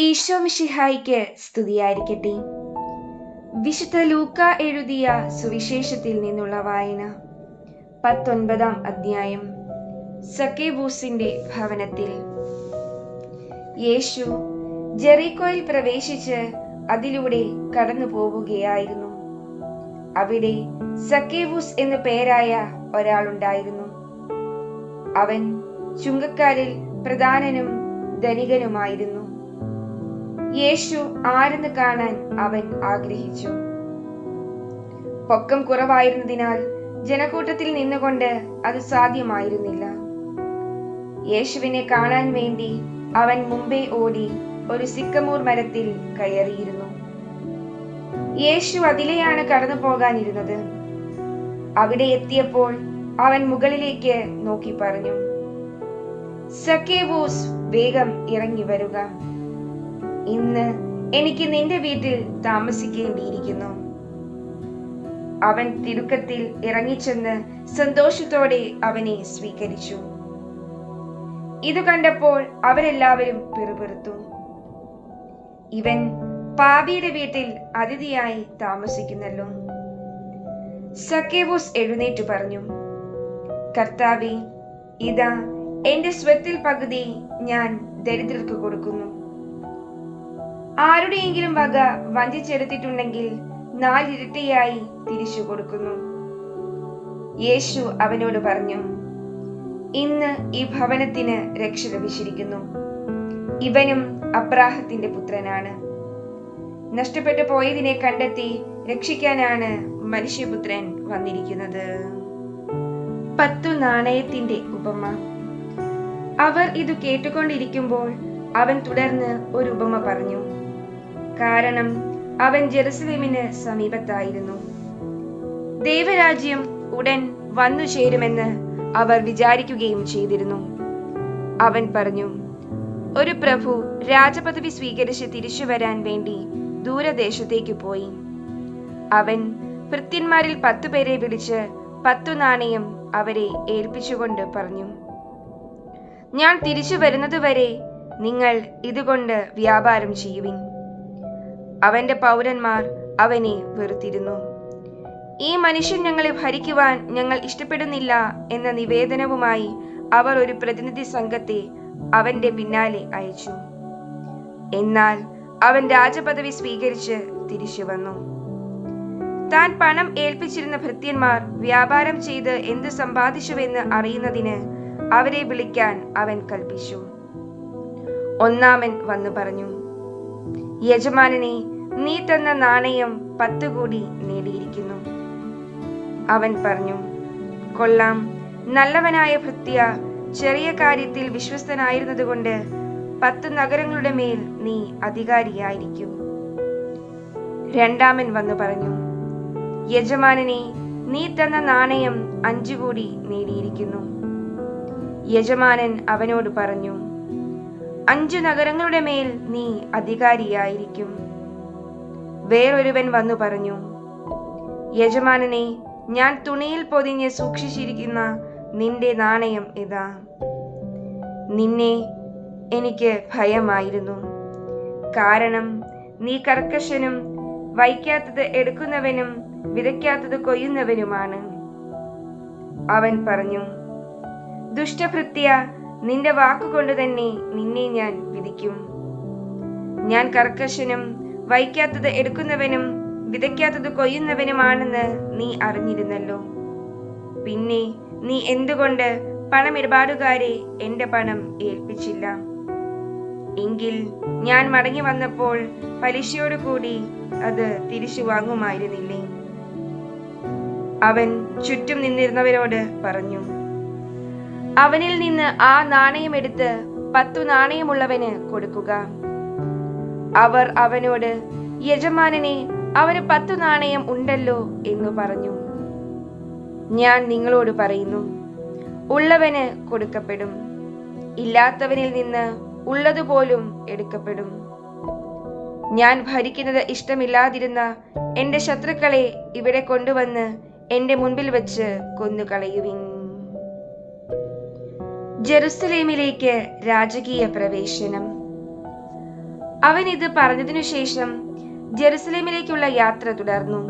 ഈശോ മിഷിഹായിക്ക് സ്തുതിയായിരിക്കട്ടെ. വിശുദ്ധ ലൂക്ക എഴുതിയ സുവിശേഷത്തിൽ നിന്നുള്ള വായന. പത്തൊൻപതാം അധ്യായം. സക്കേബൂസിന്റെ ഭവനത്തിൽ. യേശു ജെറീക്കോയിൽ പ്രവേശിച്ച് അതിലൂടെ കടന്നു പോവുകയായിരുന്നു അവിടെ സക്കേബൂസ് എന്ന പേരായ ഒരാളുണ്ടായിരുന്നു. അവൻ ചുങ്കക്കാരിൽ പ്രധാനനും ധനികനുമായിരുന്നു. യേശു ആരെന്ന് കാണാൻ അവൻ ആഗ്രഹിച്ചു. പൊക്കം കുറവായിരുന്നതിനാൽ ജനക്കൂട്ടത്തിൽ നിന്നുകൊണ്ട് അത് സാധ്യമായിരുന്നില്ല. യേശുവിനെ കാണാൻ വേണ്ടി അവൻ മുമ്പേ ഓടി ഒരു സിക്കമൂർ മരത്തിൽ കയറിയിരുന്നു. യേശു അതിലെയാണ് കടന്നു പോകാനിരുന്നത്. അവിടെ എത്തിയപ്പോൾ അവൻ മുകളിലേക്ക് നോക്കി പറഞ്ഞു സക്കേവൂസ് വേഗം ഇറങ്ങി വരുക. ഇന്ന് എനിക്ക് നിന്റെ വീട്ടിൽ താമസിക്കേണ്ടിയിരിക്കുന്നു. അവൻ തിടുക്കത്തിൽ ഇറങ്ങിച്ചെന്ന് സന്തോഷത്തോടെ അവനെ സ്വീകരിച്ചു. ഇത് കണ്ടപ്പോൾ അവരെല്ലാവരും പിറുപിറുത്തു. ഇവൻ പാപിയുടെ വീട്ടിൽ അതിഥിയായി താമസിക്കുന്നല്ലോ. സക്കേവൂസ് എഴുന്നേറ്റു പറഞ്ഞു കർത്താവെ ഇതാ എന്റെ സ്വത്തിൽ പകുതി ഞാൻ ദരിദ്രർക്ക് കൊടുക്കുന്നു. ആരുടെയെങ്കിലും വക വഞ്ചിച്ചെടുത്തിട്ടുണ്ടെങ്കിൽ നാലിരട്ടിയായി തിരിച്ചു കൊടുക്കുന്നു. യേശു അവനോട് പറഞ്ഞു ഇന്ന് ഈ ഭവനത്തിന് രക്ഷ ലഭിച്ചിരിക്കുന്നു ഇവനും അബ്രാഹത്തിന്റെ പുത്രനാണ്. നഷ്ടപ്പെട്ടു പോയതിനെ കണ്ടെത്തി രക്ഷിക്കാനാണ് മനുഷ്യപുത്രൻ വന്നിരിക്കുന്നത്. പത്തു നാണയത്തിന്റെ ഉപമ. അവർ ഇത് കേട്ടുകൊണ്ടിരിക്കുമ്പോൾ അവൻ തുടർന്ന് ഒരു ഉപമ പറഞ്ഞു. കാരണം അവൻ ജെറുസലേമിന് സമീപത്തായിരുന്നു. ദൈവരാജ്യം ഉടൻ വന്നു ചേരുമെന്ന് അവർ വിചാരിക്കുകയും ചെയ്തിരുന്നു. അവൻ പറഞ്ഞു ഒരു പ്രഭു രാജപദവി സ്വീകരിച്ച് തിരിച്ചു വരാൻ വേണ്ടി ദൂരദേശത്തേക്ക് പോയി. അവൻ ഭൃത്യന്മാരിൽ പത്തു പേരെ വിളിച്ച് പത്തു നാണയം അവരെ ഏൽപ്പിച്ചുകൊണ്ട് പറഞ്ഞു ഞാൻ തിരിച്ചു വരുന്നതുവരെ നിങ്ങൾ ഇതുകൊണ്ട് വ്യാപാരം ചെയ്യുവിൻ. അവന്റെ പൗരന്മാർ അവനെ വെറുത്തിരുന്നു. ഈ മനുഷ്യൻ ഞങ്ങളെ ഭരിക്കുവാൻ ഞങ്ങൾ ഇഷ്ടപ്പെടുന്നില്ല എന്ന നിവേദനവുമായി അവർ ഒരു പ്രതിനിധി സംഘത്തെ അവന്റെ പിന്നാലെ അയച്ചു. എന്നാൽ അവൻ രാജപദവി സ്വീകരിച്ച് തിരിച്ചു വന്നു. താൻ പണം ഏൽപ്പിച്ചിരുന്ന ഭൃത്യന്മാർ വ്യാപാരം ചെയ്ത് എന്ത് സമ്പാദിച്ചുവെന്ന് അറിയുന്നതിന് അവരെ വിളിക്കാൻ അവൻ കൽപ്പിച്ചു. ഒന്നാമൻ വന്നു പറഞ്ഞു യജമാനനെ നീ തന്ന നാണയം പത്തു കൂടി നേടിയിരിക്കുന്നു. അവൻ പറഞ്ഞു കൊള്ളാം. നല്ലവനായ ഭൃത്യ ചെറിയ കാര്യത്തിൽ വിശ്വസ്തനായിരുന്നതുകൊണ്ട് പത്ത് നഗരങ്ങളുടെ മേൽ നീ അധികാരിയായിരിക്കും. രണ്ടാമൻ വന്നു പറഞ്ഞു യജമാനനെ നീ തന്ന നാണയം അഞ്ചു കൂടി നേടിയിരിക്കുന്നു. യജമാനൻ അവനോട് പറഞ്ഞു അഞ്ചു നഗരങ്ങളുടെ മേൽ നീ അധികാരിയായിരിക്കും. വേറൊരുവൻ വന്നു പറഞ്ഞു യജമാനനെ ഞാൻ തുണിയിൽ പൊതിഞ്ഞ് സൂക്ഷിച്ചിരിക്കുന്ന നിന്റെ നാണയം ഇതാ. നിന്നെ എനിക്ക് ഭയമായിരുന്നു. കാരണം നീ കർക്കശനും വയ്ക്കാത്തത് എടുക്കുന്നവനും വിതയ്ക്കാത്തത് കൊയ്യുന്നവനുമാണ്. അവൻ പറഞ്ഞു ദുഷ്ടഭൃത്യ നിന്റെ വാക്കുകൊണ്ട് തന്നെ നിന്നെ ഞാൻ വിധിക്കും. ഞാൻ കർക്കശനും വയ്ക്കാത്തത് എടുക്കുന്നവനും വിതയ്ക്കാത്തത് കൊയ്യുന്നവനുമാണെന്ന് നീ അറിഞ്ഞിരുന്നല്ലോ. പിന്നെ നീ എന്തുകൊണ്ട് പണമിടപാടുകാരെ എന്റെ പണം ഏൽപ്പിച്ചില്ല? എങ്കിൽ ഞാൻ മടങ്ങി വന്നപ്പോൾ പലിശയോടു കൂടി അത് തിരിച്ചു വാങ്ങുമായിരുന്നില്ലേ? അവൻ ചുറ്റും നിന്നിരുന്നവരോട് പറഞ്ഞു അവനിൽ നിന്ന് ആ നാണയം എടുത്ത് പത്തു നാണയമുള്ളവന് കൊടുക്കുക. അവർ അവനോട് യജമാനനെ അവന് പത്തു നാണയം ഉണ്ടല്ലോ എന്ന് പറഞ്ഞു. ഞാൻ നിങ്ങളോട് പറയുന്നു ഉള്ളവന് കൊടുക്കപ്പെടും ഇല്ലാത്തവനിൽ നിന്ന് ഉള്ളതുപോലും എടുക്കപ്പെടും. ഞാൻ ഭരിക്കുന്നത് ഇഷ്ടമില്ലാതിരുന്ന എന്റെ ശത്രുക്കളെ ഇവിടെ കൊണ്ടുവന്ന് എന്റെ മുൻപിൽ വെച്ച് കൊന്നുകളയുവിൻ. ജെറുസലേമിലേക്ക് രാജകീയ പ്രവേശനം. അവൻ ഇത് പറഞ്ഞതിനു ശേഷം ജെറുസലേമിലേക്കുള്ള യാത്ര തുടർന്നു.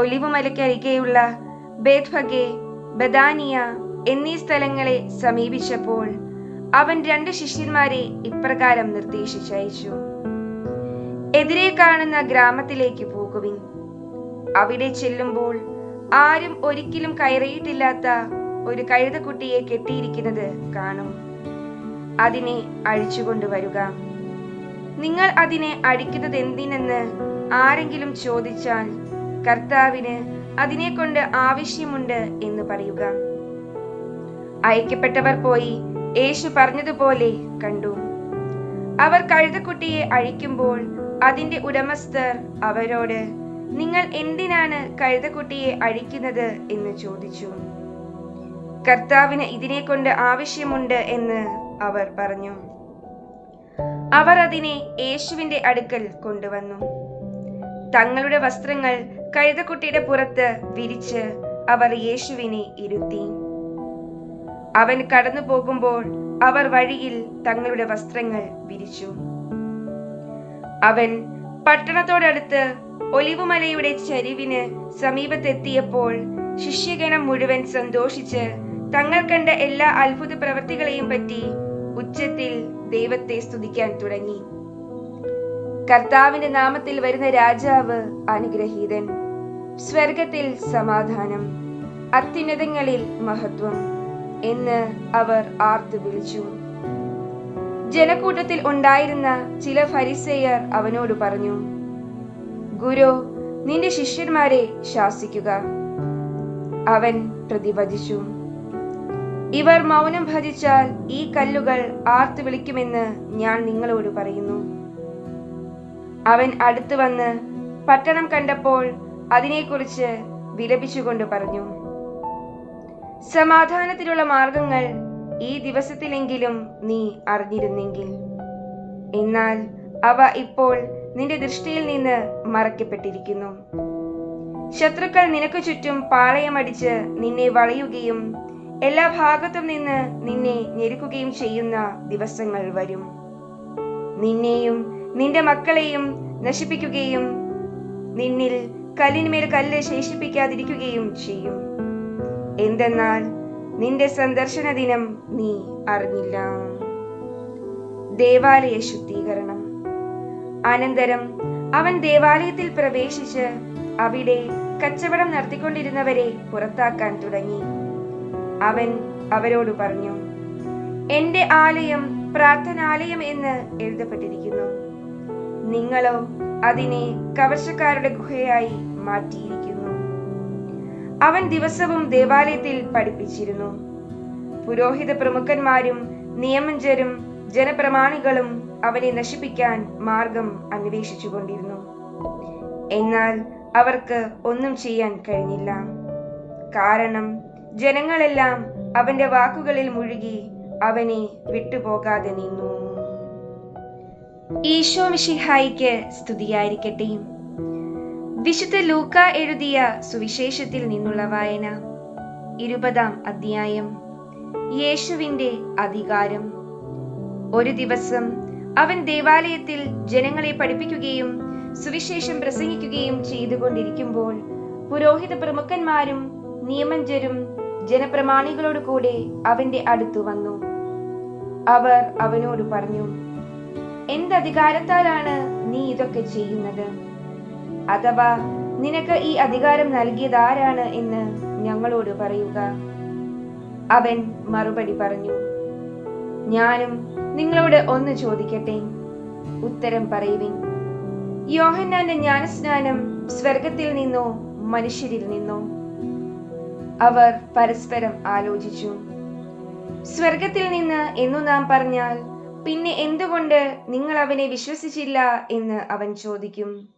ഒലിവുമലയ്ക്കരികെയുള്ള ബേത്ഫഗെ ബദാനിയ എന്നീ സ്ഥലങ്ങളെ സമീപിച്ചപ്പോൾ അവൻ രണ്ട് ശിഷ്യന്മാരെ ഇപ്രകാരം നിർദ്ദേശിച്ചയച്ചു. എതിരെ കാണുന്ന ഗ്രാമത്തിലേക്ക് പോകുവിൻ. അവിടെ ചെല്ലുമ്പോൾ ആരും ഒരിക്കലും കയറിയിട്ടില്ലാത്ത ഒരു കഴുതക്കുട്ടിയെ കെട്ടിയിരിക്കുന്നത് കാണും. അതിനെ അഴിച്ചുകൊണ്ടുവരുക. നിങ്ങൾ അതിനെ അടിക്കുന്നത് എന്തിനെന്ന് ആരെങ്കിലും ചോദിച്ചാൽ കർത്താവിന് അതിനെ കൊണ്ട് ആവശ്യമുണ്ട് എന്ന് പറയുക. അയക്കപ്പെട്ടവർ പോയി യേശു പറഞ്ഞതുപോലെ കണ്ടു. അവർ കഴുതക്കുട്ടിയെ അഴിക്കുമ്പോൾ അതിന്റെ ഉടമസ്ഥർ അവരോട് നിങ്ങൾ എന്തിനാണ് കഴുതക്കുട്ടിയെ അഴിക്കുന്നത്? എന്ന് ചോദിച്ചു. കർത്താവിന് ഇതിനെ കൊണ്ട് ആവശ്യമുണ്ട് എന്ന് അവർ പറഞ്ഞു. അവർ അതിനെ യേശുവിന്റെ അടുക്കൽ കൊണ്ടുവന്നു. തങ്ങളുടെ വസ്ത്രങ്ങൾ കഴുതക്കുട്ടിയുടെ പുറത്ത് വിരിച്ച് അവർ യേശുവിനെ ഇരുത്തി. അവൻ കടന്നു പോകുമ്പോൾ അവർ വഴിയിൽ തങ്ങളുടെ വസ്ത്രങ്ങൾ വിരിച്ചു. അവൻ പട്ടണത്തോടടുത്ത് ഒലിവുമലയുടെ ചരിവിന് സമീപത്തെത്തിയപ്പോൾ ശിഷ്യഗണം മുഴുവൻ സന്തോഷിച്ച് തങ്ങൾ കണ്ട എല്ലാ അത്ഭുത പ്രവൃത്തികളെയും പറ്റി ഉച്ചത്തിൽ ദൈവത്തെ സ്തുതിക്കാൻ തുടങ്ങി. കർത്താവിന്റെ നാമത്തിൽ വരുന്ന രാജാവ് അനുഗ്രഹീതൻ. സ്വർഗത്തിൽ സമാധാനം. അത്യുന്നതങ്ങളിൽ മഹത്വം എന്ന് അവർ ആർത്തു വിളിച്ചു. ജനക്കൂട്ടത്തിൽ ഉണ്ടായിരുന്ന ചില ഫരിസേയർ അവനോട് പറഞ്ഞു ഗുരു നിന്റെ ശിഷ്യന്മാരെ ശാസിക്കുക. അവൻ പ്രതിവചിച്ചു. ഇവർ മൗനം ഭജിച്ചാൽ ഈ കല്ലുകൾ ആർത്തു വിളിക്കുമെന്ന് ഞാൻ നിങ്ങളോട് പറയുന്നു. അവൻ അടുത്തു വന്ന് പട്ടണം കണ്ടപ്പോൾ അതിനെക്കുറിച്ച് വിലപിച്ചുകൊണ്ട് പറഞ്ഞു. സമാധാനത്തിലുള്ള മാർഗങ്ങൾ ഈ ദിവസത്തിലെങ്കിലും നീ അറിഞ്ഞിരുന്നെങ്കിൽ. എന്നാൽ അവ ഇപ്പോൾ നിന്റെ ദൃഷ്ടിയിൽ നിന്ന് മറയ്ക്കപ്പെട്ടിരിക്കുന്നു. ശത്രുക്കൾ നിനക്ക് ചുറ്റും പാളയമടിച്ച് നിന്നെ വളയുകയും എല്ലാ ഭാഗത്തും നിന്ന് നിന്നെ ഞെരുക്കുകയും ചെയ്യുന്ന ദിവസങ്ങൾ വരും. നിന്നെയും നിന്റെ മക്കളെയും നശിപ്പിക്കുകയും നിന്നിൽ കല്ലിന്മേൽ കല്ല് ശേഷിപ്പിക്കാതിരിക്കുകയും ചെയ്യും. എന്തെന്നാൽ നിന്റെ സന്ദർശന ദിനം നീ അറിഞ്ഞില്ല. ദേവാലയ ശുദ്ധീകരണം. അനന്തരം അവൻ ദേവാലയത്തിൽ പ്രവേശിച്ച് അവിടെ കച്ചവടം നടത്തിക്കൊണ്ടിരുന്നവരെ പുറത്താക്കാൻ തുടങ്ങി. അവൻ അവരോട് പറഞ്ഞു എന്റെ ആലയം പ്രാർത്ഥനാലയം എന്ന് എഴുതപ്പെട്ടിരിക്കുന്നു. നിങ്ങളോ അതിനെ കവർച്ചക്കാരുടെ ഗുഹയായി മാറ്റിയിരിക്കുന്നു. അവൻ ദിവസവും ദേവാലയത്തിൽ പഠിപ്പിച്ചിരുന്നു. പുരോഹിത പ്രമുഖന്മാരും നിയമജരും ജനപ്രമാണികളും അവനെ നശിപ്പിക്കാൻ മാർഗം അന്വേഷിച്ചു കൊണ്ടിരുന്നു എന്നാൽ അവർക്ക് ഒന്നും ചെയ്യാൻ കഴിഞ്ഞില്ല. കാരണം ജനങ്ങളെല്ലാം അവന്റെ വാക്കുകളിൽ മുഴുകി അവനെ വിട്ടുപോകാതെ നിന്നു. ഈശോ മിഷിഹായിക്ക് സ്തുതിയായിരിക്കട്ടെ. വിശുദ്ധ ലൂക്ക എഴുതിയ സുവിശേഷത്തിൽ നിന്നുള്ള വായന. ഇരുപതാം അധ്യായം. യേശുവിന്റെ അധികാരം. ഒരു ദിവസം അവൻ ദേവാലയത്തിൽ ജനങ്ങളെ പഠിപ്പിക്കുകയും സുവിശേഷം പ്രസംഗിക്കുകയും ചെയ്തുകൊണ്ടിരിക്കുമ്പോൾ പുരോഹിത പ്രമുഖന്മാരും നിയമജ്ഞരും ജനപ്രമാണികളോട് കൂടെ അവന്റെ അടുത്തു വന്നു. അവർ അവനോട് പറഞ്ഞു എന്തധികാരത്താലാണ് നീ ഇതൊക്കെ ചെയ്യുന്നത്? അഥവാ നിനക്ക് ഈ അധികാരം നൽകിയത് ആരാണ് എന്ന് ഞങ്ങളോട് പറയുക. അവൻ മറുപടി പറഞ്ഞു ഞാനും നിങ്ങളോട് ഒന്ന് ചോദിക്കട്ടെ? ഉത്തരം പറയുവിൻ. യോഹന്നാന്റെ ജ്ഞാനസ്നാനം സ്വർഗത്തിൽ നിന്നോ മനുഷ്യരിൽ നിന്നോ? അവർ പരസ്പരം ആലോചിച്ചു. സ്വർഗത്തിൽ നിന്ന് എന്നു നാം പറഞ്ഞാൽ പിന്നെ എന്തുകൊണ്ട് നിങ്ങൾ അവനെ വിശ്വസിച്ചില്ല എന്ന് അവൻ ചോദിക്കും.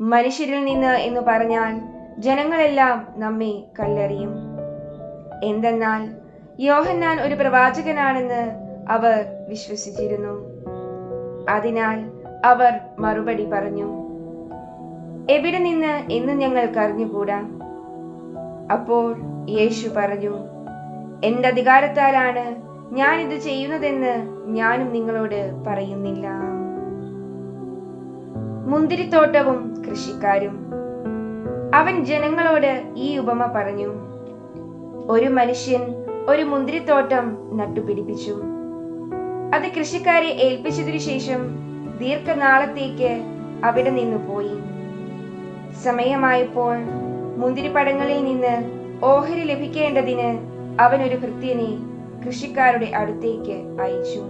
മനുഷ്യരിൽ നിന്ന് എന്ന് പറഞ്ഞാൽ ജനങ്ങളെല്ലാം നമ്മെ കല്ലെറിയും. എന്തെന്നാൽ യോഹന്നാൻ ഒരു പ്രവാചകനാണെന്ന് അവർ വിശ്വസിച്ചിരുന്നു. അതിനാൽ അവർ മറുപടി പറഞ്ഞു എവിടെ നിന്ന് എന്ന് ഞങ്ങൾക്ക് അറിഞ്ഞുകൂടാ അപ്പോൾ യേശു പറഞ്ഞു എന്റെ അധികാരത്താലാണ് ഞാൻ ഇത് ചെയ്യുന്നതെന്ന് ഞാനും നിങ്ങളോട് പറയുന്നില്ല. മുന്തിരിത്തോട്ടവും കൃഷിക്കാരും. അവൻ ജനങ്ങളോട് ഈ ഉപമ പറഞ്ഞു. ഒരു മനുഷ്യൻ ഒരു മുന്തിരിത്തോട്ടം നട്ടുപിടിപ്പിച്ചു. അത് കൃഷിക്കാരെ ഏൽപ്പിച്ചതിനു ശേഷം ദീർഘനാളത്തേക്ക് അവിടെ നിന്നു പോയി സമയമായപ്പോൾ മുന്തിരിപ്പടങ്ങളിൽ നിന്ന് ഓഹരി ലഭിക്കേണ്ടതിന് അവൻ ഒരു ഭൃത്യനെ കൃഷിക്കാരുടെ അടുത്തേക്ക് അയച്ചു.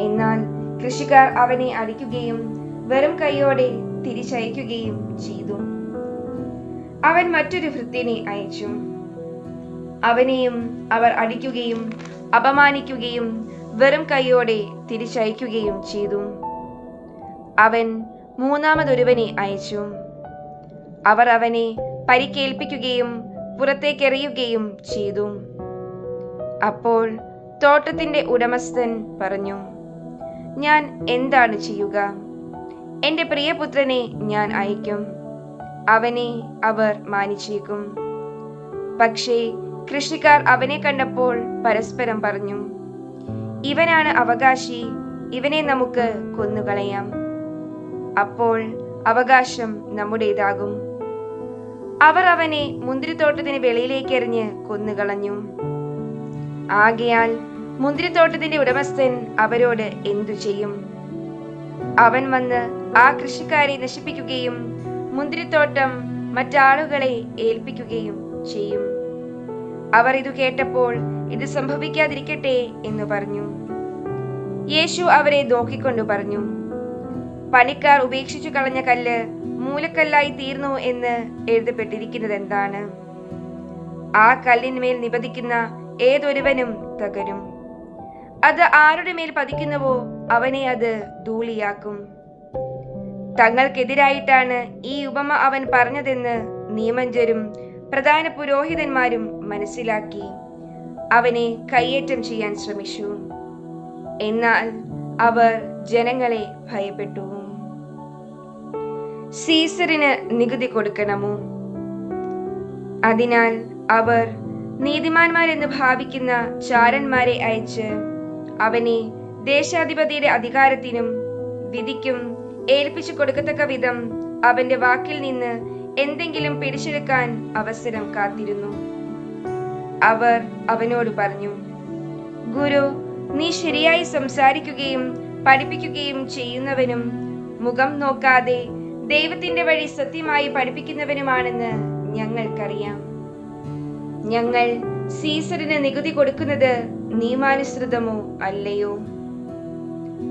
എന്നാൽ കൃഷിക്കാർ അവനെ അടിക്കുകയും വെറും കൈയോടെ തിരിച്ചയക്കുകയും ചെയ്തു. അവൻ മറ്റൊരു ഭൃത്യനെ അയച്ചു. അവനെയും അവർ അടിക്കുകയും അപമാനിക്കുകയും വെറും കൈയോടെ തിരിച്ചയക്കുകയും ചെയ്തു. അവൻ മൂന്നാമതൊരുവനെ അയച്ചു. അവർ അവനെ പരിക്കേൽപ്പിക്കുകയും പുറത്തേക്കെറിയുകയും ചെയ്തു. അപ്പോൾ തോട്ടത്തിന്റെ ഉടമസ്ഥൻ പറഞ്ഞു ഞാൻ എന്താണ് ചെയ്യുക? എന്റെ പ്രിയപുത്രനെ ഞാൻ അയക്കും അവനെ അവർ മാനിച്ചേക്കും. പക്ഷേ കൃഷിക്കാർ അവനെ കണ്ടപ്പോൾ പരസ്പരം പറഞ്ഞു ഇവനാണ് അവകാശി ഇവനെ നമുക്ക് കൊന്നുകളയാം. അപ്പോൾ അവകാശം നമ്മുടേതാകും. അവർ അവനെ മുന്തിരിത്തോട്ടത്തിന് വെളിയിലേക്ക് എറിഞ്ഞ് കൊന്നുകളഞ്ഞു. ആകയാൽ മുന്തിരിത്തോട്ടത്തിന്റെ ഉടമസ്ഥൻ അവരോട് എന്തു ചെയ്യും? അവൻ വന്ന് ആ കൃഷിക്കാരെ നശിപ്പിക്കുകയും മുന്തിരിത്തോട്ടം മറ്റാളുകളെ ഏൽപ്പിക്കുകയും ചെയ്യും. അവർ ഇത് കേട്ടപ്പോൾ ഇത് സംഭവിക്കാതിരിക്കട്ടെ എന്ന് പറഞ്ഞു. യേശു അവരെ നോക്കിക്കൊണ്ടു പറഞ്ഞു. പണിക്കാർ ഉപേക്ഷിച്ചു കളഞ്ഞ കല്ല് മൂലക്കല്ലായി തീർന്നു എന്ന് എഴുതപ്പെട്ടിരിക്കുന്നത് എന്താണ് ആ കല്ലിന്മേൽ നിപതിക്കുന്ന ഏതൊരുവനും തകരും. അത് ആരുടെ മേൽ പതിക്കുന്നുവോ അവനെ അത് ധൂളിയാക്കും. തങ്ങൾക്കെതിരായിട്ടാണ് ഈ ഉപമ അവൻ പറഞ്ഞതെന്ന് നിയമഞ്ചരും പ്രധാന പുരോഹിതന്മാരും മനസ്സിലാക്കി. അവനെ കയ്യേറ്റം ചെയ്യാൻ ശ്രമിച്ചു. എന്നാൽ അവർ ജനങ്ങളെ ഭയപ്പെട്ടു. സീസറിന് നികുതി കൊടുക്കണമോ? അതിനാൽ അവർ നീതിമാന്മാരെന്ന് ഭാവിക്കുന്ന ചാരന്മാരെ അയച്ച് അവനെ ദേശാധിപതിയുടെ അധികാരത്തിനും വിധിക്കും ഏൽപ്പിച്ചു കൊടുക്കത്തക്ക വിധം അവന്റെ വാക്കിൽ നിന്ന് എന്തെങ്കിലും പിടിച്ചെടുക്കാൻ അവസരം കാത്തിരുന്നു. അവർ അവനോട് പറഞ്ഞു ഗുരു നീ ശരിയായി സംസാരിക്കുകയും പഠിപ്പിക്കുകയും ചെയ്യുന്നവനും മുഖം നോക്കാതെ ദൈവത്തിന്റെ വഴി സത്യമായി പഠിപ്പിക്കുന്നവനുമാണെന്ന് ഞങ്ങൾക്കറിയാം. ഞങ്ങൾ സീസറിന് നികുതി കൊടുക്കുന്നത് നിയമാനുസൃതമോ അല്ലയോ?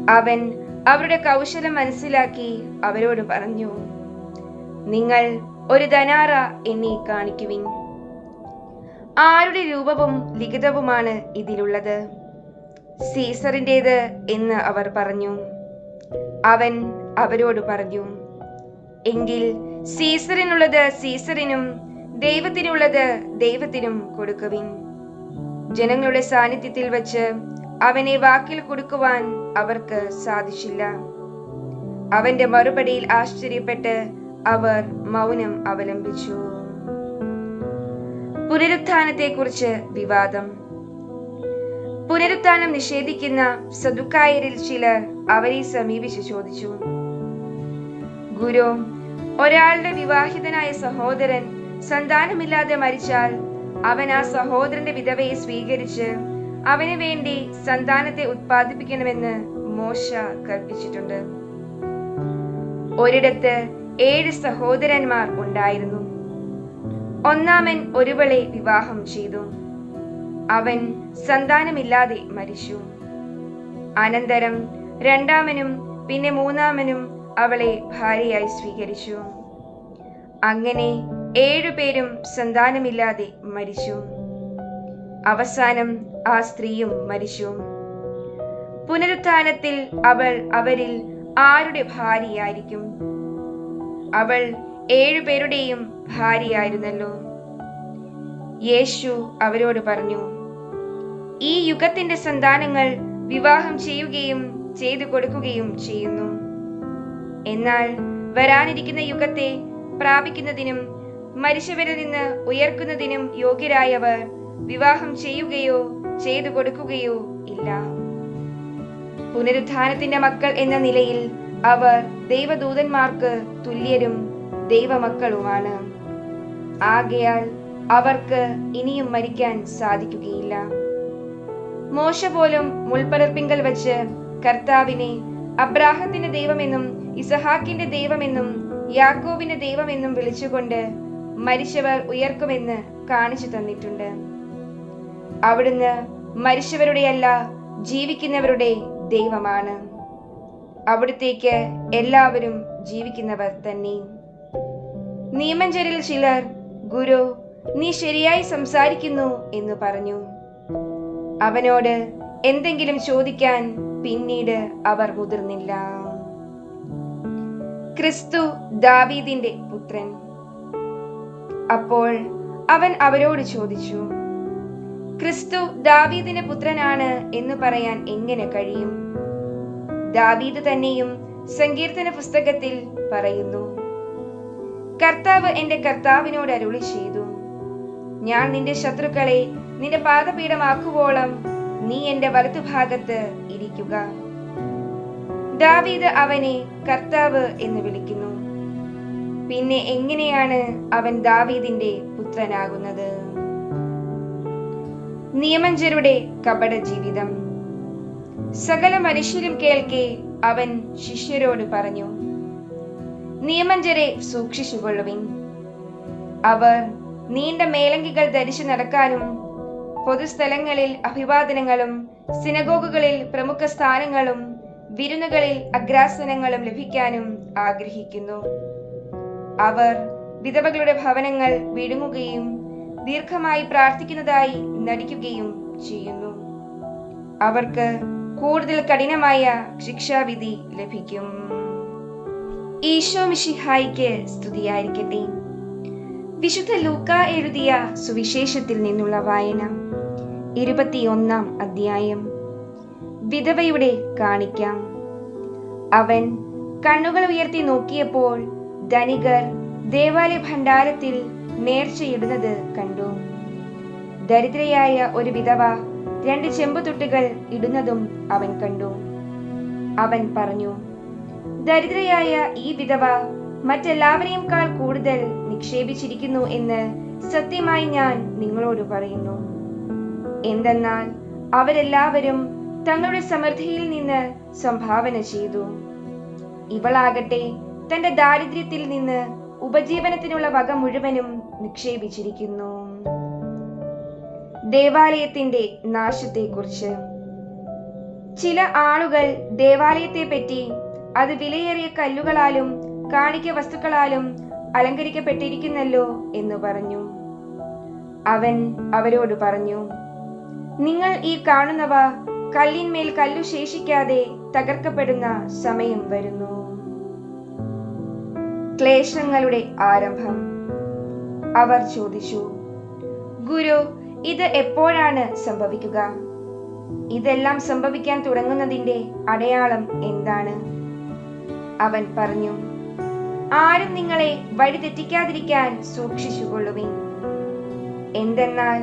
അവൻ അവരുടെ കൗശലം മനസ്സിലാക്കി അവരോട് പറഞ്ഞു നിങ്ങൾ ഒരു ധനാറ എന്നെ കാണിക്കുവിൻ. ആരുടെ രൂപവും ലിഖിതവുമാണ് ഇതിലുള്ളത്. സീസറിന്റെത് എന്ന് അവർ പറഞ്ഞു. അവൻ അവരോട് പറഞ്ഞു എങ്കിൽ സീസറിനുള്ളത് സീസറിനും ദൈവത്തിനുള്ളത് ദൈവത്തിനും കൊടുക്കുവിൻ. ജനങ്ങളുടെ സാന്നിധ്യത്തിൽ വച്ച് അവനെ വാക്കിൽ കൊടുക്കുവാൻ അവർക്ക് സാധിച്ചില്ല. അവന്റെ മറുപടിയിൽ ആശ്ചര്യപ്പെട്ട് അവർ മൗനം അവലംബിച്ചു. പുനരുത്ഥാനത്തെക്കുറിച്ച് വിവാദം. പുനരുത്ഥാനം നിഷേധിക്കുന്ന സദുക്കായരിൽ ചിലർ അവരെ സമീപിച്ച് ചോദിച്ചു. ഗുരു ഒരാളുടെ വിവാഹിതനായ സഹോദരൻ സന്താനമില്ലാതെ മരിച്ചാൽ അവൻ ആ സഹോദരന്റെ വിധവയെ സ്വീകരിച്ച് അവന് വേണ്ടി സന്താനത്തെ ഉത്പാദിപ്പിക്കണമെന്ന് മോശ കൽപ്പിച്ചിട്ടുണ്ട്. ഒരിടത്ത് ഏഴ് സഹോദരന്മാർ ഉണ്ടായിരുന്നു. ഒന്നാമൻ ഒരുവളെ വിവാഹം ചെയ്തു. അവൻ സന്താനമില്ലാതെ മരിച്ചു. അനന്തരം രണ്ടാമനും പിന്നെ മൂന്നാമനും അവളെ ഭാര്യയായി സ്വീകരിച്ചു. അങ്ങനെ ഏഴുപേരും സന്താനമില്ലാതെ മരിച്ചു. അവസാനം ആ സ്ത്രീയും മരിച്ചു. പുനരുത്ഥാനത്തിൽ അവൾ അവരിൽ ആരുടെ ഭാര്യയായിരിക്കും? അവൾ ഏഴുപേരുടെയും ഭാര്യയായിരുന്നല്ലോ. യേശു അവരോട് പറഞ്ഞു ഈ യുഗത്തിന്റെ സന്താനങ്ങൾ വിവാഹം ചെയ്യുകയും ചെയ്തു കൊടുക്കുകയും ചെയ്യുന്നു. എന്നാൽ വരാനിരിക്കുന്ന യുഗത്തെ പ്രാപിക്കുന്നതിനും മരിച്ചവരിൽ നിന്ന് ഉയർക്കുന്നതിനും യോഗ്യരായവർ വിവാഹം ചെയ്യുകയോ ചെയ്തു കൊടുക്കുകയോ ഇല്ല. പുനരുദ്ധാനത്തിന്റെ മക്കൾ എന്ന നിലയിൽ അവർ ദൈവദൂതന്മാർക്ക് തുല്യരും ദൈവമക്കളുമാണ്. ആകയാൽ അവർക്ക് ഇനിയും മരിക്കാൻ സാധിക്കുകയില്ല. മോശ പോലും മുൾപ്പടർപ്പിങ്കൽ വച്ച് കർത്താവിനെ അബ്രാഹത്തിന്റെ ദൈവമെന്നും ഇസഹാക്കിന്റെ ദൈവമെന്നും യാക്കോബിന്റെ ദൈവമെന്നും വിളിച്ചുകൊണ്ട് മരിച്ചവർ ഉയർക്കുമെന്ന് കാണിച്ചു തന്നിട്ടുണ്ട്. അവിടുന്ന് മരിച്ചവരുടെയല്ല ജീവിക്കുന്നവരുടെ ദൈവമാണ്. അവിടുത്തേക്ക് എല്ലാവരും ജീവിക്കുന്നവർ തന്നെ. നിയമഞ്ചരിൽ ചിലർ ഗുരു നീ ശരിയായി സംസാരിക്കുന്നു എന്ന് പറഞ്ഞു. അവനോട് എന്തെങ്കിലും ചോദിക്കാൻ പിന്നീട് അവർ മുതിർന്നില്ല. ക്രിസ്തു ദാവീദിന്റെ പുത്രൻ. അപ്പോൾ അവൻ അവരോട് ചോദിച്ചു ക്രിസ്തു ദാവീദിന്റെ പുത്രനാണ് എന്ന് പറയാൻ എങ്ങനെ കഴിയും? ദാവീദ് തന്നെയും സങ്കീർത്തന പുസ്തകത്തിൽ പറയുന്നു കർത്താവ് എന്റെ കർത്താവിനോട് അരുളി ചെയ്തു ഞാൻ നിന്റെ ശത്രുക്കളെ നിന്റെ പാദപീഠമാക്കുവോളം നീ എന്റെ വലത്തുഭാഗത്ത് ഇരിക്കുക. ദാവീദ് അവനെ കർത്താവ് എന്ന് വിളിക്കുന്നു. പിന്നെ എങ്ങനെയാണ് അവൻ ദാവീദിന്റെ പുത്രനാകുന്നത്? നിയമഞ്ചരുടെ കപട ജീവിതം സകല മനുഷ്യരും കേൾക്കെ അവൻ ശിഷ്യരോട് പറഞ്ഞു നിയമഞ്ചരെ സൂക്ഷിച്ചുകൊള്ളുവിൻ. അവർ നീണ്ട മേലങ്കികൾ ധരിച്ചു നടക്കാനും പൊതുസ്ഥലങ്ങളിൽ അഭിവാദനങ്ങളും സിനഗോഗുകളിൽ പ്രമുഖ സ്ഥാനങ്ങളും വിരുന്നുകളിൽ അഗ്രാസനങ്ങളും ലഭിക്കാനും ആഗ്രഹിക്കുന്നു. അവർ വിധവകളുടെ ഭവനങ്ങൾ വിഴുങ്ങുകയും ദീർഘമായി പ്രാർത്ഥിക്കുന്നതായി നടിക്കുകയും ചെയ്യുന്നു. അവർക്ക് കൂടുതൽ കഠിനമായ ശിക്ഷാവിധി ലഭിക്കും. ഈശോ മിഷിഹായിക്ക് സ്തുതിയായിരിക്കട്ടെ. വിശുദ്ധ ലൂക്ക എഴുതിയ സുവിശേഷത്തിൽ നിന്നുള്ള വായന. ഇരുപത്തിയൊന്നാം അധ്യായം. വിധവയുടെ കാണിക്കാം. അവൻ കണ്ണുകൾ ഉയർത്തി നോക്കിയപ്പോൾ ധനികർ ദേവാലയ ഭണ്ഡാരത്തിൽ നേർച്ചയിടുന്നത് കണ്ടു. ദരിദ്രയായ ഒരു വിധവ രണ്ട് ചെമ്പുതുട്ടുകൾ ഇടുന്നതും അവൻ കണ്ടു. അവൻ പറഞ്ഞു ദരിദ്രയായ ഈ വിധവ മറ്റെല്ലാവരെയും കാൾ കൂടുതൽ നിക്ഷേപിച്ചിരിക്കുന്നു എന്ന് സത്യമായി ഞാൻ നിങ്ങളോട് പറയുന്നു. എന്തെന്നാൽ അവരെല്ലാവരും തങ്ങളുടെ സമൃദ്ധിയിൽ നിന്ന് സംഭാവന ചെയ്തു. ഇവളാകട്ടെ തന്റെ ദാരിദ്ര്യത്തിൽ നിന്ന് ഉപജീവനത്തിനുള്ള വക മുഴുവനും നിക്ഷേപിച്ചിരിക്കുന്നു. ദേവാലയത്തിന്റെ നാശത്തെക്കുറിച്ച്. ചില ആളുകൾ ദേവാലയത്തെ പറ്റി അത് വിലയേറിയ കല്ലുകളാലും കാണിക്ക വസ്തുക്കളാലും അലങ്കരിക്കപ്പെട്ടിരിക്കുന്നല്ലോ എന്ന് പറഞ്ഞു. അവൻ അവരോട് പറഞ്ഞു നിങ്ങൾ ഈ കാണുന്നവ കല്ലിന്മേൽ കല്ലു ശേഷിക്കാതെ തകർക്കപ്പെടുന്ന സമയം വരുന്നു. ക്ലേശങ്ങളുടെ ആരംഭം. അവർ ചോദിച്ചു ഗുരു ഇത് എപ്പോഴാണ് സംഭവിക്കുക? ഇതെല്ലാം സംഭവിക്കാൻ തുടങ്ങുന്നതിന്റെ അടയാളം എന്താണ്? അവൻ പറഞ്ഞു ആരും നിങ്ങളെ വഴിതെറ്റിക്കാതിരിക്കാൻ സൂക്ഷിച്ചുകൊള്ളുവിൻ. എന്തെന്നാൽ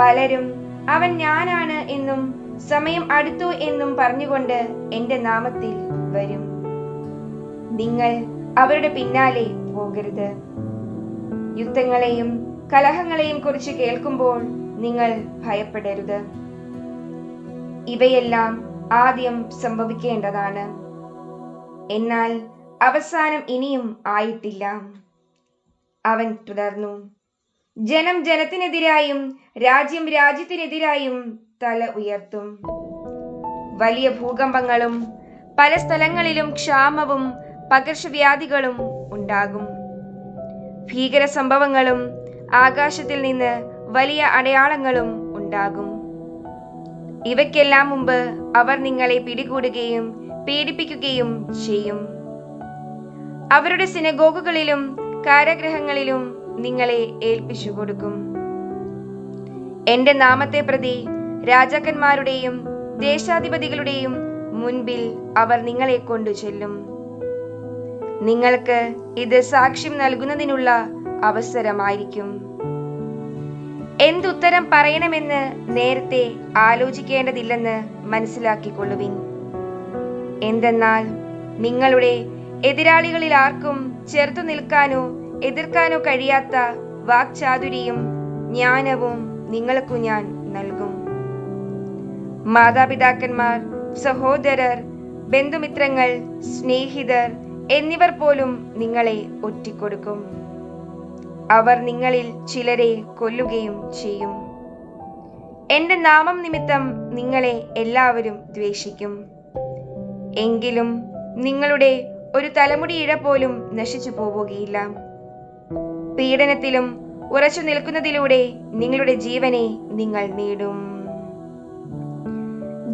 പലരും അവൻ ഞാനാണ് എന്നും സമയം അടുത്തു എന്നും പറഞ്ഞുകൊണ്ട് എന്റെ നാമത്തിൽ വരും. നിങ്ങൾ അവരുടെ പിന്നാലെ പോകരുത്. യുദ്ധങ്ങളെയും കലഹങ്ങളെയും കുറിച്ച് കേൾക്കുമ്പോൾ നിങ്ങൾ ഭയപ്പെടരുത്. ഇവയെല്ലാം ആദ്യം സംഭവിക്കേണ്ടതാണ്. എന്നാൽ അവസാനം ഇനിയും ആയിട്ടില്ല. അവൻ തുടർന്നു. ജനം ജനത്തിനെതിരായും രാജ്യം രാജ്യത്തിനെതിരായും തല ഉയർത്തും. വലിയ ഭൂകമ്പങ്ങളും പല സ്ഥലങ്ങളിലും ക്ഷാമവും പകർച്ചവ്യാധികളും ഉണ്ടാകും. ഭീകര സംഭവങ്ങളും ആകാശത്തിൽ നിന്ന് വലിയ അടയാളങ്ങളും ഉണ്ടാകും. ഇവയ്ക്കെല്ലാം മുമ്പ് അവർ നിങ്ങളെ പിടികൂടുകയും പീഡിപ്പിക്കുകയും ചെയ്യും. അവരുടെ സിനഗോഗുകളിലും കാരാഗ്രഹങ്ങളിലും നിങ്ങളെ ഏൽപ്പിച്ചു കൊടുക്കും എന്റെ നാമത്തെ പ്രതി രാജാക്കന്മാരുടെയും ദേശാധിപതികളുടെയും മുൻപിൽ അവർ നിങ്ങളെ കൊണ്ടു ചെല്ലും നിങ്ങൾക്ക് ഇത് സാക്ഷ്യം നൽകുന്നതിനുള്ള അവസരമായിരിക്കും. എന്തുത്തരം പറയണമെന്ന് നേരത്തെ ആലോചിക്കേണ്ടതില്ലെന്ന് മനസ്സിലാക്കിക്കൊള്ളുവിൻ. എന്തെന്നാൽ നിങ്ങളുടെ എതിരാളികളിൽ ആർക്കും ചെറുത്തു നിൽക്കാനോ എതിർക്കാനോ കഴിയാത്ത വാക്ചാതുരിയും ജ്ഞാനവും നിങ്ങൾക്കു ഞാൻ നൽകും. മാതാപിതാക്കന്മാർ സഹോദരർ ബന്ധുമിത്രങ്ങൾ സ്നേഹിതർ എന്നിവർ പോലും നിങ്ങളെ ഒറ്റിക്കൊടുക്കും. അവർ നിങ്ങളിൽ ചിലരെ കൊല്ലുകയും ചെയ്യും. എന്റെ നാമം നിമിത്തം നിങ്ങളെ എല്ലാവരും ദ്വേഷിക്കും. എങ്കിലും നിങ്ങളുടെ ഒരു തലമുടി ഇഴ പോലും നശിച്ചു പോവുകയില്ല. പീഡനത്തിലും ഉറച്ചു നിൽക്കുന്നതിലൂടെ നിങ്ങളുടെ ജീവനെ നിങ്ങൾ നേടും.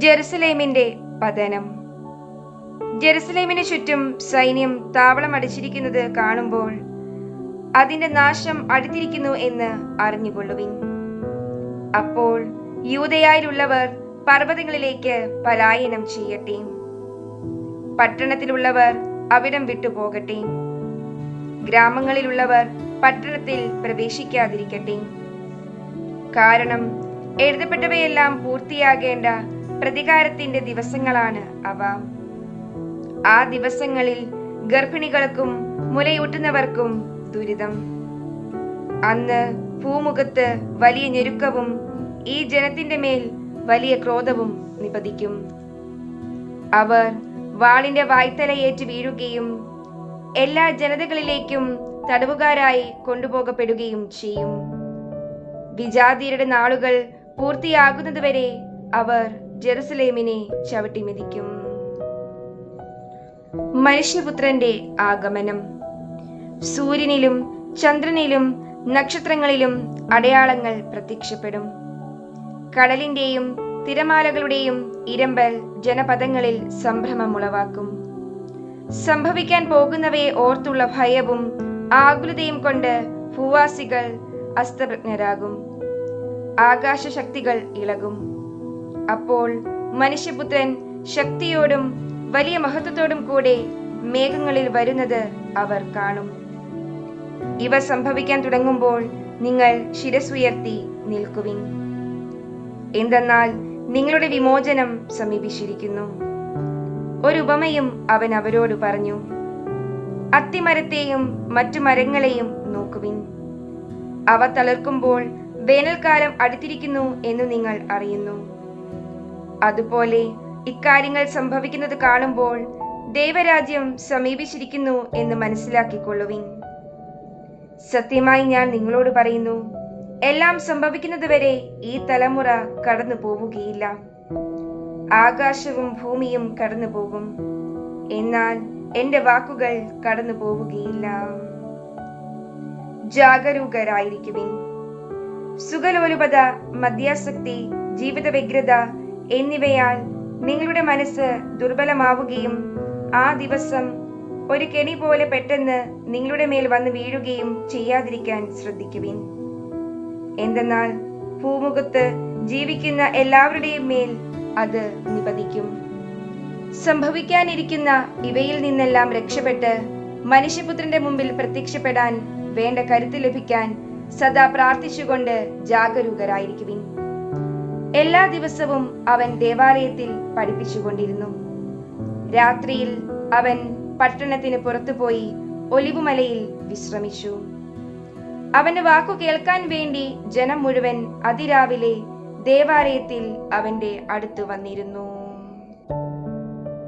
ജെറുസലേമിന്റെ പതനം. ജെറുസലേമിന് ചുറ്റും സൈന്യം താവളം അടിച്ചിരിക്കുന്നത് കാണുമ്പോൾ അതിന്റെ നാശം അടുത്തിരിക്കുന്നു എന്ന് അറിഞ്ഞുകൊള്ളുവിൻ. അപ്പോൾ യൂതയായിലുള്ളവർ പർവതങ്ങളിലേക്ക് പലായനം ചെയ്യട്ടെ. പട്ടണത്തിലുള്ളവർ അവിടം വിട്ടുപോകട്ടെ. ഗ്രാമങ്ങളിലുള്ളവർ പട്ടണത്തിൽ പ്രവേശിക്കാതിരിക്കട്ടെ. കാരണം എഴുതപ്പെട്ടവയെല്ലാം പൂർത്തിയാകേണ്ട പ്രതികാരത്തിന്റെ ദിവസങ്ങളാണ് അവ. ആ ദിവസങ്ങളിൽ ഗർഭിണികൾക്കും മുലയൂട്ടുന്നവർക്കും ദുരിതം. അന്ന് ഭൂമുഖത്ത് വലിയ ഞെരുക്കവും ഈ ജനത്തിന്റെ മേൽ വലിയ ക്രോധവും നിപതിക്കും. അവർ വാളിന്റെ വായ്ത്തലയേറ്റ് വീഴുകയും എല്ലാ ജനതകളിലേക്കും തടവുകാരായി കൊണ്ടുപോകപ്പെടുകയും ചെയ്യും. വിജാതിയരുടെ നാളുകൾ പൂർത്തിയാകുന്നതുവരെ അവർ ജെറുസലേമിനെ ചവിട്ടിമെതിക്കും മനുഷ്യപുത്രന്റെ ആഗമനം. സൂര്യനിലും ചന്ദ്രനിലും നക്ഷത്രങ്ങളിലും അടയാളങ്ങൾ പ്രത്യക്ഷപ്പെടും. കടലിന്റെയും തിരമാലകളുടെയും ഇരമ്പൽ ജനപദങ്ങളിൽ സംഭ്രമമുളവാക്കും സംഭവിക്കാൻ പോകുന്നവയെ ഓർത്തുള്ള ഭയവും ആകുലതയും കൊണ്ട് ഭൂവാസികൾ അസ്തപ്രജ്ഞരാകും. ആകാശശക്തികൾ ഇളകും. അപ്പോൾ മനുഷ്യപുത്രൻ ശക്തിയോടും വലിയ മഹത്വത്തോടും കൂടെ മേഘങ്ങളിൽ വരുന്നത് അവർ കാണും. ഇവ സംഭവിക്കാൻ തുടങ്ങുമ്പോൾ നിങ്ങൾ ശിരസുയർത്തി നിൽക്കുവിൻ. എന്തെന്നാൽ നിങ്ങളുടെ വിമോചനം സമീപിച്ചിരിക്കുന്നു. ഒരു ഉപമയും അവൻ അവരോട് പറഞ്ഞു അത്തിമരത്തെയും മറ്റു മരങ്ങളെയും നോക്കുവിൻ. അവ തളിർക്കുമ്പോൾ വേനൽക്കാലം അടുത്തിരിക്കുന്നു എന്ന് നിങ്ങൾ അറിയുന്നു. അതുപോലെ ഇക്കാര്യങ്ങൾ സംഭവിക്കുന്നത് കാണുമ്പോൾ ദൈവരാജ്യം സമീപിച്ചിരിക്കുന്നു എന്ന് മനസ്സിലാക്കിക്കൊള്ളുവിൻ. സത്യമായി ഞാൻ നിങ്ങളോട് പറയുന്നു എല്ലാം സംഭവിക്കുന്നത് വരെ ഈ തലമുറ കടന്നു പോവുകയില്ല ആകാശവും ഭൂമിയും കടന്നുപോകും. എന്നാൽ എന്റെ വാക്കുകൾ കടന്നു പോവുകയില്ല ജാഗരൂകരായിരിക്കുവിൻ. സുഖലോലുപത മദ്യാസക്തി ജീവിത വ്യഗ്രത എന്നിവയാൽ നിങ്ങളുടെ മനസ്സ് ദുർബലമാവുകയും ആ ദിവസം ഒരു കെണി പോലെ പെട്ടെന്ന് നിങ്ങളുടെ മേൽ വന്ന് വീഴുകയും ചെയ്യാതിരിക്കാൻ ശ്രദ്ധിക്കുവിൻ. എന്തെന്നാൽ ഭൂമുഖത്ത് ജീവിക്കുന്ന എല്ലാവരുടെയും മേൽ അത് നിപതിക്കും. സംഭവിക്കാനിരിക്കുന്ന ഇവയിൽ നിന്നെല്ലാം രക്ഷപ്പെട്ട് മനുഷ്യപുത്രന്റെ മുമ്പിൽ പ്രത്യക്ഷപ്പെടാൻ വേണ്ട കരുത്ത് ലഭിക്കാൻ സദാ പ്രാർത്ഥിച്ചുകൊണ്ട് ജാഗരൂകരായിരിക്കുവിൻ. എല്ലാ ദിവസവും അവൻ ദേവാലയത്തിൽ പഠിപ്പിച്ചുകൊണ്ടിരുന്നു. രാത്രിയിൽ അവൻ പട്ടണത്തിന് പുറത്തുപോയി ഒലിവുമലയിൽ വിശ്രമിച്ചു. അവന്റെ വാക്കു കേൾക്കാൻ വേണ്ടി ജനം മുഴുവൻ അതിരാവിലെ ദേവാലയത്തിൽ അവന്റെ അടുത്ത് വന്നിരുന്നു.